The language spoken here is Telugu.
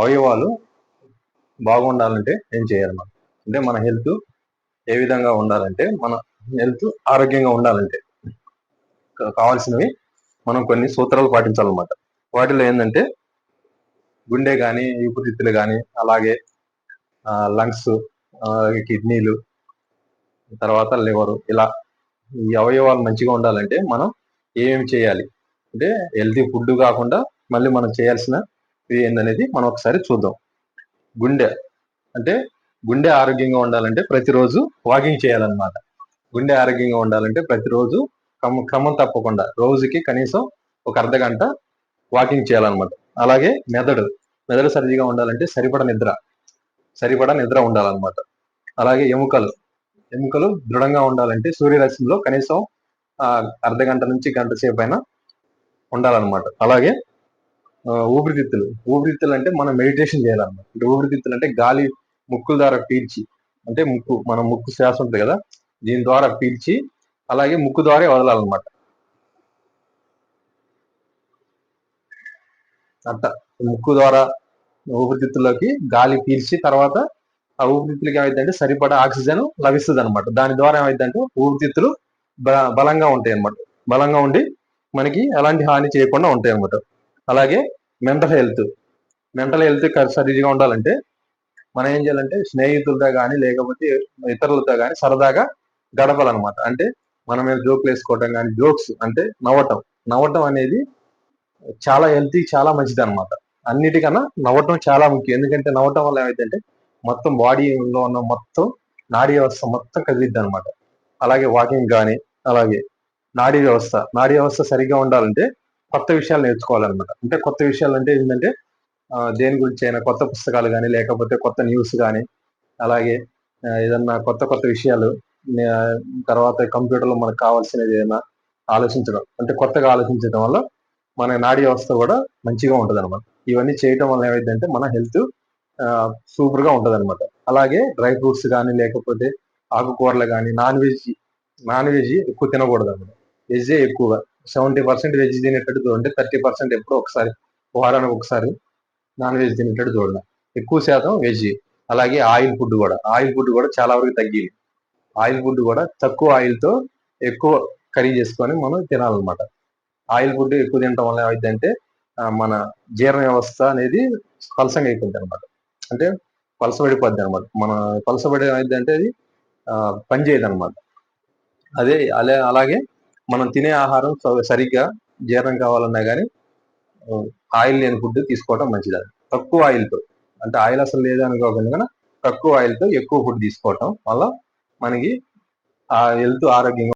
అవయవాలు బాగుండాలంటే ఏం చేయాలి మనం? అంటే మన హెల్త్ ఏ విధంగా ఉండాలంటే మన హెల్త్ ఆరోగ్యంగా ఉండాలంటే కావాల్సినవి మనం కొన్ని సూత్రాలు పాటించాలన్నమాట. వాటిలో ఏంటంటే గుండె కానీ ఊపిరితిత్తులు కానీ అలాగే లంగ్స్ కిడ్నీలు తర్వాత లివర్ ఇలా ఈ అవయవాలు మంచిగా ఉండాలంటే మనం ఏమేమి చేయాలి? అంటే హెల్తీ ఫుడ్ కాకుండా మళ్ళీ మనం చేయాల్సిన ఏందనేది మనం ఒకసారి చూద్దాం. గుండె అంటే గుండె ఆరోగ్యంగా ఉండాలంటే ప్రతిరోజు వాకింగ్ చేయాలన్నమాట. గుండె ఆరోగ్యంగా ఉండాలంటే ప్రతిరోజు క్రమం క్రమం తప్పకుండా రోజుకి కనీసం ఒక అర్ధ గంట వాకింగ్ చేయాలన్నమాట. అలాగే మెదడు మెదడు సరిగా ఉండాలంటే సరిపడ నిద్ర సరిపడ నిద్ర ఉండాలన్నమాట. అలాగే ఎముకలు ఎముకలు దృఢంగా ఉండాలంటే సూర్యరశ్మిలో కనీసం అర్ధ గంట నుంచి గంట సేపు అయినా ఉండాలన్నమాట. అలాగే ఊపిరితిత్తులు. ఊపిరితిత్తులు అంటే మనం మెడిటేషన్ చేయాలన్నమాట. అంటే ఊపిరితిత్తులు అంటే గాలి ముక్కుల ద్వారా పీల్చి అంటే ముక్కు మన ముక్కు శ్వాస ఉంటుంది కదా దీని ద్వారా పీల్చి అలాగే ముక్కు ద్వారా వదలాలన్నమాట. అట్ట. ముక్కు ద్వారా ఊపిరితిత్తుల్లోకి గాలి పీల్చి తర్వాత ఆ ఊపిరితిత్తులకి ఏమైందంటే సరిపడా ఆక్సిజన్ లభిస్తుంది అనమాట దాని ద్వారా ఏమైందంటే ఊపిరితిత్తులు బ- బలంగా ఉంటాయి అన్నమాట బలంగా ఉండి మనకి ఎలాంటి హాని చేయకుండా ఉంటాయి అన్నమాట అలాగే మెంటల్ హెల్త్. మెంటల్ హెల్త్ సరిగా ఉండాలంటే మనం ఏం చేయాలంటే స్నేహితులతో కానీ లేకపోతే ఇతరులతో కానీ సరదాగా గడపాలన్నమాట. అంటే మనం మీద జోకులు వేసుకోవటం కానీ జోక్స్ అంటే నవ్వటం. నవ్వటం అనేది చాలా హెల్తీ చాలా మంచిది అనమాట అన్నిటికన్నా నవ్వటం చాలా ముఖ్యం. ఎందుకంటే నవ్వటం వల్ల ఏమైందంటే మొత్తం బాడీలో ఉన్న మొత్తం నాడీ వ్యవస్థ మొత్తం కదిలిద్ది అనమాట అలాగే వాకింగ్ కానీ అలాగే నాడీ వ్యవస్థ. నాడీ వ్యవస్థ సరిగ్గా ఉండాలంటే కొత్త విషయాలు నేర్చుకోవాలన్నమాట. అంటే కొత్త విషయాలు అంటే ఏంటంటే దేని గురించి అయినా కొత్త పుస్తకాలు కానీ లేకపోతే కొత్త న్యూస్ కానీ అలాగే ఏదన్నా కొత్త కొత్త విషయాలు తర్వాత కంప్యూటర్లో మనకు కావాల్సినది ఏదైనా ఆలోచించడం. అంటే కొత్తగా ఆలోచించడం వల్ల మన నాడీ వ్యవస్థ కూడా మంచిగా ఉంటుంది అనమాట ఇవన్నీ చేయటం వల్ల ఏమైందంటే మన హెల్త్ సూపర్గా ఉంటది అనమాట అలాగే డ్రై ఫ్రూట్స్ కానీ లేకపోతే ఆకుకూరలు కానీ నాన్ వెజ్ నాన్ వెజ్ ఎక్కువ తినకూడదు అనమాట వెజ్ ఎక్కువగా. సెవెంటీ పర్సెంట్ వెజ్ తినేటట్టు చూడండి. థర్టీ పర్సెంట్ ఎప్పుడో ఒకసారి వారానికి ఒకసారి నాన్ వెజ్ తినేటట్టు చూడండి. ఎక్కువ శాతం వెజ్. అలాగే ఆయిల్ ఫుడ్ కూడా. ఆయిల్ ఫుడ్ కూడా చాలా వరకు తగ్గింది. ఆయిల్ ఫుడ్ కూడా తక్కువ ఆయిల్తో ఎక్కువ కర్రీ చేసుకొని మనం తినాలన్నమాట. ఆయిల్ ఫుడ్ ఎక్కువ తినడం వల్ల ఏమైందంటే మన జీర్ణ వ్యవస్థ అనేది పలసంగా అయిపోద్ది అనమాట అంటే పలసబడిపోద్ది అనమాట మన పలసబడి ఏమైందంటే అది పనిచేయదు పని చేయదు అనమాట అదే అలా అలాగే మనం తినే ఆహారం స- సరిగ్గా జీర్ణం కావాలన్నా కానీ ఆయిల్ లేని ఫుడ్ తీసుకోవడం మంచిది. తక్కువ ఆయిల్తో అంటే ఆయిల్ అసలు లేదు అనుకోకుండా కానీ తక్కువ ఆయిల్తో ఎక్కువ ఫుడ్ తీసుకోవటం వల్ల మనకి ఆ హెల్త్ ఆరోగ్యంగా